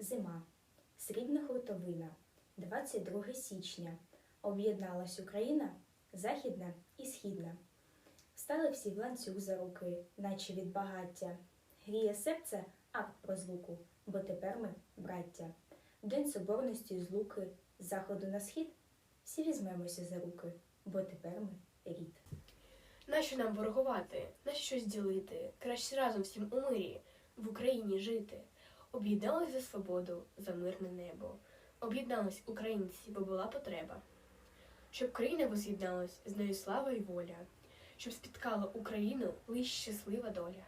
зима, срібна хуртовина, 22 січня. Об'єдналась Україна, західна і східна. Встали всі в ланцюг за руки, наче від багаття. Гріє серце акт про злуку, бо тепер ми браття. День соборності і злуки, з заходу на схід, всі візьмемося за руки, бо тепер ми рід. Нащо нам ворогувати, нащо щось ділити? Краще разом всім у мирі, в Україні жити. Об'єднались за свободу, за мирне небо. Об'єднались українці, бо була потреба. Щоб країна воз'єдналась, з нею слава і воля, щоб спіткала Україну лиш щаслива доля.